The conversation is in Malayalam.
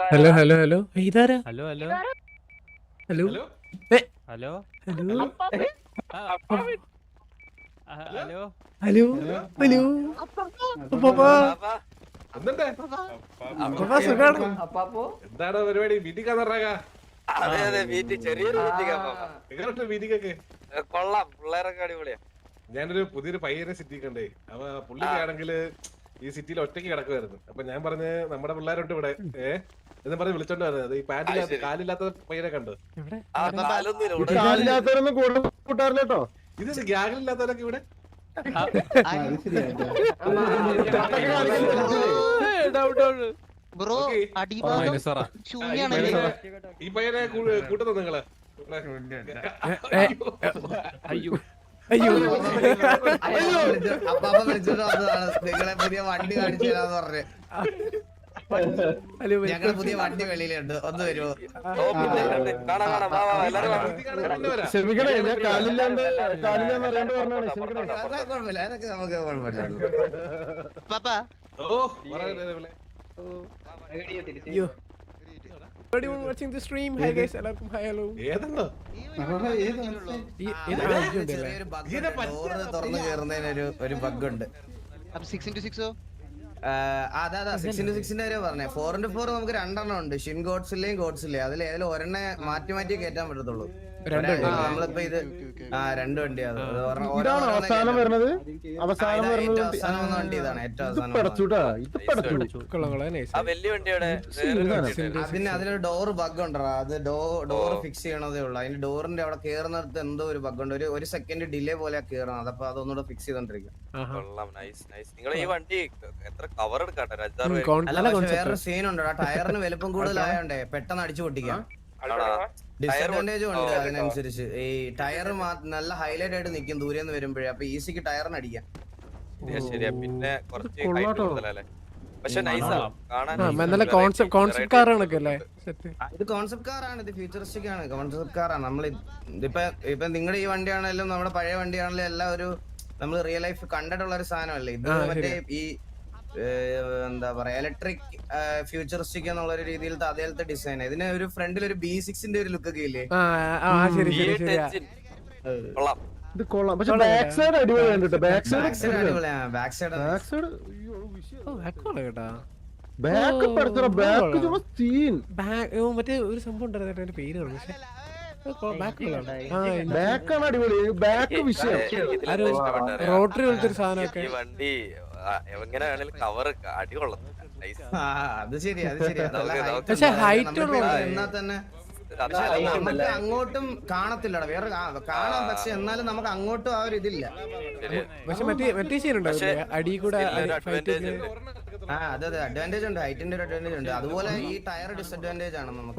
Hello hello hello. ഇതാരാ? Hello hello. Hello. Hello? Hello? Hello. Hello? Hello. എന്താണ് പരിപാടി? വീട്ടിൽ കന്നിറങ്ങാ അതെ അതെ വീട്ടിൽ ചെറിയൊരു എങ്ങനെയുണ്ട് വീട്ടിക്കൊക്കെ കൊള്ളാം. പിള്ളേരൊക്കെ അടിപൊളിയാ. ഞാനൊരു പുതിയൊരു പയ്യനെ സിറ്റി കണ്ടേ. അപ്പൊ പുള്ളിക്കാണെങ്കിൽ ഈ സിറ്റിയിൽ ഒറ്റയ്ക്ക് കിടക്കുമായിരുന്നു അപ്പൊ ഞാൻ പറഞ്ഞ് നമ്മുടെ പിള്ളേരുണ്ട് ഇവിടെ. ഏ? എന്ന് പറഞ്ഞ് വിളിച്ചോണ്ട് വരുന്നത് ഈ പാന്റില്ലാത്ത ശരി. കാലില്ലാത്ത പയ്യനെ കണ്ടു കൂട്ടാറില്ലോ കാലില്ലാത്തവരൊന്നും കേട്ടോ ഇത് ഗ്യാഗിലില്ലാത്തവരൊക്കെ ഇവിടെ ബ്രോ അടിഭാഗം ഈ പയ്യനെ കൂട്ടുന്നു നിങ്ങൾ അയ്യോ അയ്യോ അപ്പാപ്പ വിളിച്ചിട്ട് നിങ്ങളെ പുതിയ വണ്ടി കാണിച്ചു തരാന്ന് പറഞ്ഞ് ഞങ്ങളുടെ പുതിയ വണ്ടി വെളിയിലുണ്ട്. ഒന്ന് വരുമോ. ക്ഷമിക്കണേ ഞാൻ കാലില്ലാണ്ട് കാലില്ലാന്ന് അറിയാണ്ട് പറഞ്ഞാണ് ക്ഷമിക്കണേ. അതൊക്കെ കുഴപ്പമില്ല. അതൊക്കെ നമുക്ക് കുഴപ്പമില്ല. പാപ്പാ. ഓ. അയ്യോ Everyone watching the stream. Hi guys, എല്ലാവർക്കും ആ, ഇതുണ്ടല്ലേ? ചെറിയൊരു ബഗ് തുറന്ന് ഒരു ഒരു ബഗ് ഉണ്ട്. അപ്പൊ സിക്സ് ഇന്റു സിക്സോ അതെ അതെ സിക്സ് ഇന്റു സിക്സിന്റെ കാര്യം പറഞ്ഞേ. ഫോർ ഇന്റു ഫോർ നമുക്ക് രണ്ടെണ്ണം ഉണ്ട്. ഷിൻ ഗോഡ്സിലെയും ഗോഡ്സിലെയും അതിൽ ഏതെങ്കിലും ഒരെണ്ണെ മാറ്റി മാറ്റി കയറ്റാൻ പറ്റത്തുള്ളൂ. നമ്മളിപ്പോ ഇത് ആ രണ്ട് ഇതാണ് അവസാനം വരുന്നത്. അവസാനം വരുന്നത് അവസാനം വണ്ടി ഇതാണ്. ഏറ്റവും അവസാനം പടച്ചുട്ടാ ഇത് പടച്ചു. ആ വലിയ വണ്ടിയുടെ വേറൊരു വണ്ടി അതിന് അതിനൊരു ഡോർ ബഗ് ഉണ്ടോ അത് ഡോ ഡോർ ഫിക്സ് ചെയ്യണതേ ഉള്ളൂ. അതിന്റെ ഡോറിന്റെ അവിടെ കേറുന്നിടത്ത് എന്തോ ഒരു ബഗ് ഉണ്ട്. ഒരു ഒരു സെക്കൻഡ് ഡിലേ പോലെ കേറണം. അപ്പൊ അതൊന്നുകൂടെ ഫിക്സ് ചെയ്തോണ്ടിരിക്കും. കൊള്ളാം. നൈസ് നൈസ് നിങ്ങൾ ഈ വണ്ടി എത്ര കവർ എടുക്കാട്ടെ? ഒരു അഞ്ചാറ് ഉം, പേര്. അല്ല പക്ഷെ വേറൊരു സീൻ ഉണ്ട് ആ ടയറിന് വലുപ്പം കൂടുതലായോണ്ടേ പെട്ടെന്ന് അടിച്ചു പൊട്ടിക്കാം? ഡിസഡ്വാന്റേജും ഉണ്ട് അതിനനുസരിച്ച്. ഈ ടയർ നല്ല ഹൈലൈറ്റ് ആയിട്ട് നിൽക്കും ദൂരെ നിന്ന് വരുമ്പോഴേ. അപ്പൊ ഈസിക്ക് ടയറിന് അടിക്കാം. ശരിയാ. ശരിയാ പിന്നെ കുറച്ച്. കൂടുതലല്ലേ? പക്ഷെ. നല്ല കോൺസെപ്റ്റ് കോൺസെപ്റ്റ് കാർ ഇത് കോൺസെപ്റ്റ് കാറാണ് ഇത് ഫ്യൂച്ചറിസ്റ്റിക് ആണ്. കോൺസെപ്റ്റ് കാറാണ് നമ്മൾ ഇതിപ്പോ ഇപ്പൊ നിങ്ങളുടെ ഈ വണ്ടിയാണെങ്കിലും നമ്മുടെ പഴയ വണ്ടിയാണെങ്കിലും എല്ലാം ഒരു നമ്മൾ റിയൽ ലൈഫ് കണ്ടിട്ടുള്ള ഒരു സാധനമല്ലേ? ഇത് മറ്റേ ഈ എന്താ പറയാ ഇലക്ട്രിക് ഫ്യൂച്ചറിസ്റ്റിക് എന്നുള്ള ഒരു രീതിയിലത്തെ അതേലത്തെ ഡിസൈൻ ഇതിന് ഒരു ഫ്രണ്ടിൽ ഒരു ബി സിക്സിന്റെ ഒരു ലുക്ക് ഒക്കെ ഇല്ലേ? ആ ആ ശരി ശരി V8 ശരിയാ engine. കൊള്ളാം. ഇത് കൊള്ളാം. പക്ഷെ ബാക്ക് സൈഡ് ബാക്ക് സൈഡ് അടിപൊളിയാണ് ബാക്ക് സൈഡ് ബാക്ക് സൈഡ് കൊള്ളാം കേട്ടാ. ബാക്ക് പഠിച്ചോ ബാക്ക്. സീൻ ബാക്ക് മറ്റേ ഒരു സംഭവം ഉണ്ടായിരുന്നു പേര് പറഞ്ഞു പക്ഷെ ബാക്ക് കൊള്ളാം ബാക്ക് ആണ് അടിപൊളി. ബാക്ക് വിഷയം? റോട്ടറി പോലത്തെ ഒരു സാധനമൊക്കെ. കവർ ആ അത് ശരി അത് ശരി നമുക്ക് പക്ഷെ ഹൈറ്റ് എന്നാ തന്നെ നമുക്ക് അങ്ങോട്ടും കാണത്തില്ലടാ. വേറെ കാണാം പക്ഷെ എന്നാലും നമുക്ക് അങ്ങോട്ടും ആ ഒരു ഇതില്ല. പക്ഷെ മറ്റേ മറ്റേ അടി കൂടെ. ആ അതെ അതെ. അഡ്വാന്റേജ് ഉണ്ട് ഹൈറ്റിന്റെ ഒരു അഡ്വാന്റേജ് ഉണ്ട്. അതുപോലെ ഈ ടയർ ഡിസഡ്വാന്റേജ് ആണ് നമുക്ക്.